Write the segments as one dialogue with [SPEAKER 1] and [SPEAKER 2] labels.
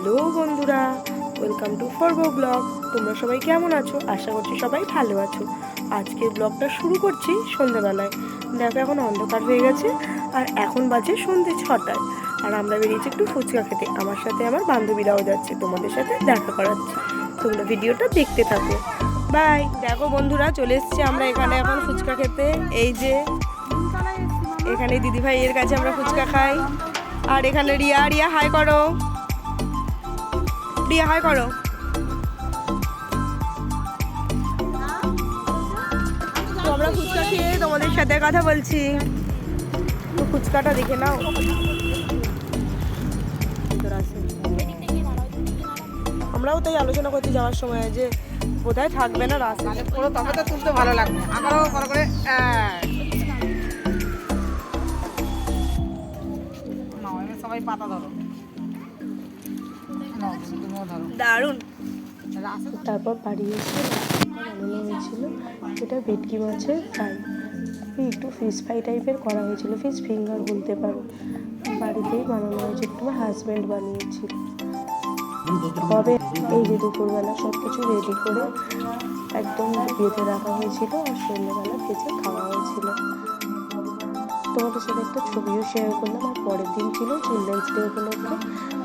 [SPEAKER 1] Hello বন্ধুরা welcome to ফরগো blog তোমরা সবাই কেমন আছো? আশা করছি সবাই ভালো আছো। আজকের ব্লগটা শুরু করছি সন্ধ্যাবেলায় দেখো, এখন অন্ধকার হয়ে গেছে, আর এখন বাজে সন্ধ্যে ছটায়। আর আমরা বেরিয়েছি একটু ফুচকা খেতে। আমার সাথে আমার বান্ধবীরাও যাচ্ছে, তোমাদের সাথে দেখা করাচ্ছি। তোমরা ভিডিওটা দেখতে থাকো। বাই দেখো বন্ধুরা, চলে এসছি আমরা এখানে এখন ফুচকা খেতে। এই যে, এখানে দিদিভাই এর কাছে আমরা ফুচকা খাই। আর এখানে রিয়া রিয়া হাই করো। রিয়া হাই করো। আমরা ফুচকা খেয়ে তোমাদের সাথে কথা বলছি। তো ফুচকাটা দেখে নাও। আমরাও তাই আলোচনা করছি যাওয়ার সময় যে কোথায় থাকবে না রাস্তা
[SPEAKER 2] পুরো তবে তো তুলতে ভালো লাগবে। আমারও ভালো করে সবাই পাতা ধরো।
[SPEAKER 1] দারুণ। তারপর বাড়ি এসে বানানো হয়েছিল এটা ভেটকি মাছের ফ্রাই। একটু ফিশ ফ্রাই টাইপের করা হয়েছিল ফিশ ফিঙ্গার বলতে পারো। বাড়িতেই বানানো হয়েছিল তোমার হাজব্যান্ড বানিয়েছিল। তবে এই যে দুপুরবেলা সব কিছু রেডি করে একদম বেঁধে রাখা হয়েছিল আর সন্ধ্যেবেলা ভেজে খাওয়া হয়েছিল। তোমাদের সাথে একটা ছবিও শেয়ার করলাম, আর পরের দিন ছিল চিলড্রেন্স ডে উপলক্ষে।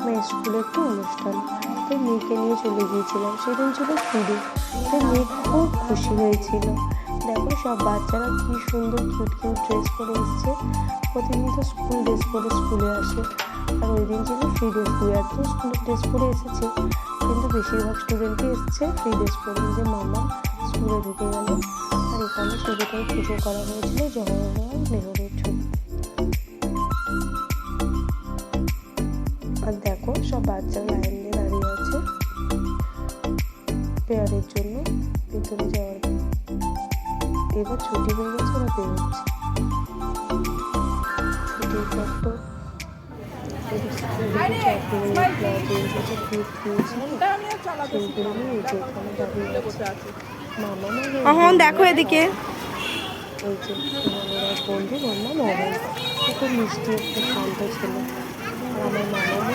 [SPEAKER 1] আমার স্কুলে একটু অনুষ্ঠান। তো মেয়েকে নিয়ে চলে গিয়েছিলাম। সেদিন ছিল ফ্রিডে তো মেয়ে খুব খুশি হয়েছিল। দেখো সব বাচ্চারা কি সুন্দর কিউট কিউট ড্রেস পরে এসছে। প্রতিদিন তো স্কুল ড্রেস পরে স্কুলে আসে। আর ওই দিন ছিল ফ্রি ড্রেস দুই আর তো স্কুলের ড্রেস পরে এসেছে। কিন্তু বেশিরভাগ স্টুডেন্টই এসছে ফ্রি ড্রেস পরে। যে মামা স্কুলে ঢুকে গেল। আর এখানে ছবিটাই পুজো করা হয়েছিল। জওয়াহরলাল নেহরুর ছবি। আর দেখো সব বাচ্চারা লাইন দিয়ে দাঁড়িয়ে আছে। পেয়ারের জন্য ভেতরে যাওয়ার জন্য। এবার ছুটি হয়ে গেছে ওরা বেরোচ্ছে। ছুটির পর তো এখানে দেখো এদিকে। বন্ধু খুব মিষ্টি একটা শান্ত ছেলে। আমার বন্ধু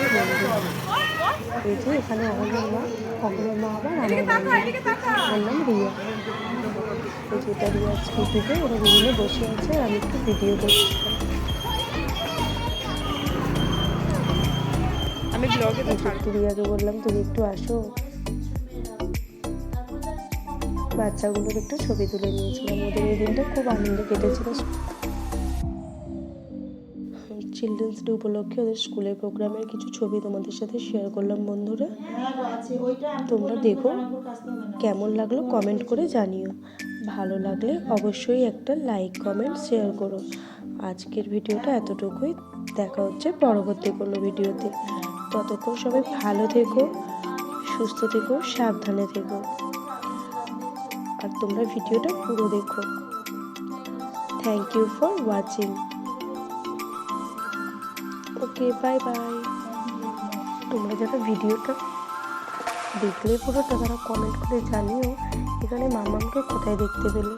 [SPEAKER 1] এই যে এখানে অহলের মা অহলের মা আবার আমার নাম রিয়া। এই যে এটা রিয়া স্কুটিতে ওরা বিভিন্ন বসে আছে আর আমি একটু ভিডিও করছি। আমি ব্লগে একটু রিয়াকে বললাম তুমি একটু আসো। বাচ্চাগুলোর একটু ছবি তুলে নিয়েছিলাম। ওদের এই দিনটা খুব আনন্দ কেটেছিল। চিলড্রেন্স ডে উপলক্ষে ওদের স্কুলের প্রোগ্রামের কিছু ছবি তোমাদের সাথে শেয়ার করলাম, বন্ধুরা। তোমরা দেখো কেমন লাগল কমেন্ট করে জানিও। ভালো লাগলে অবশ্যই একটা লাইক কমেন্ট শেয়ার করো। আজকের ভিডিওটা এতটুকুই। দেখা হচ্ছে পরবর্তী কোনো ভিডিওতে। ততক্ষণ সবাই ভালো থেকো, সুস্থ থেকো, সাবধানে থেকো। আর তোমরা ভিডিওটা পুরো দেখো। Thank you for watching okay bye bye তোমরা যারা ভিডিওটা দেখলে পুরোটা তারা কমেন্ট করে জানিও, এখানে মামামকে কোথায় দেখতে পেলে।